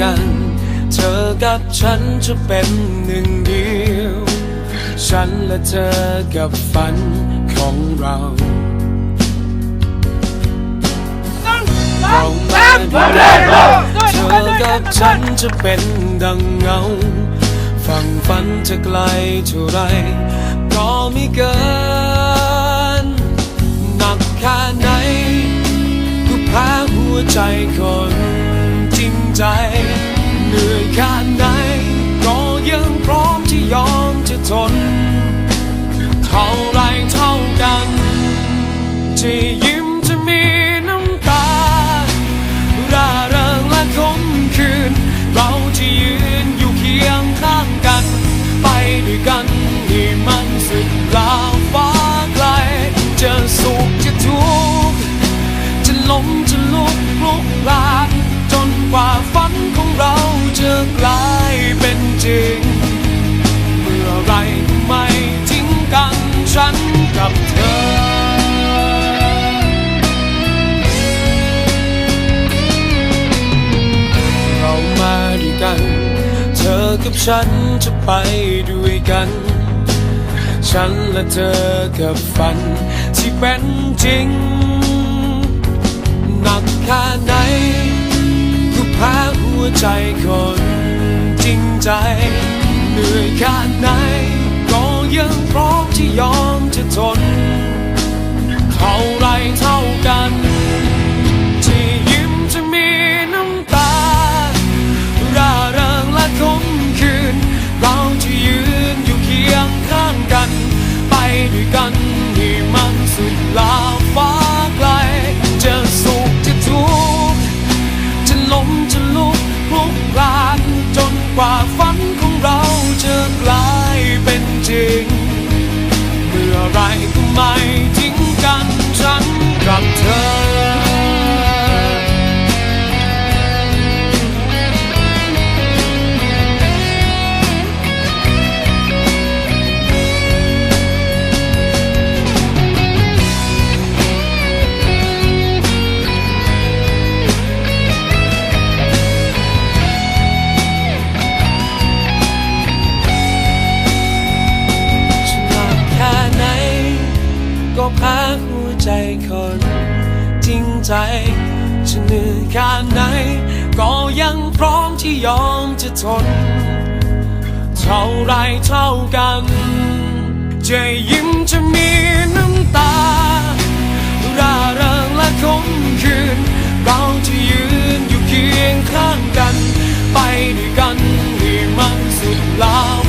กับฉันจะเป็นหนึ่งเดียว ฉันและเธอกับฝันของเราเรามาด้วยกันเธอกับฉันจะเป็นดังเงา ฝั่งฝันจะไกลเท่าไรก็ไม่เกินหนักแค่ไหนก็แพ้หัวใจคน ใจ เหนื่อยแค่ไหน ก็ยังพร้อมที่ยอมจะทน เท่าไรเท่ากันที่ยิ้ ฉันกับเธอเรามาด้วยกัน เธอกับฉันจะไปด้วยกัน ฉันและเธอกับฝันที่เป็นจริง หนักแค่ไหนก็แพ้หัวใจคนจริงใจ เหนื่อยแค่ไหน ใจฉันเหนื่อยแค่ไหน ก็ยังพร้อมที่ยอมจะทน เท่าไรเท่ากัน จะยิ้มจะมีน้ำตา ร่าเริงและคมคืน เราจะยืนอยู่เคียงข้างกัน ไปด้วยกันให้มันสุดลาว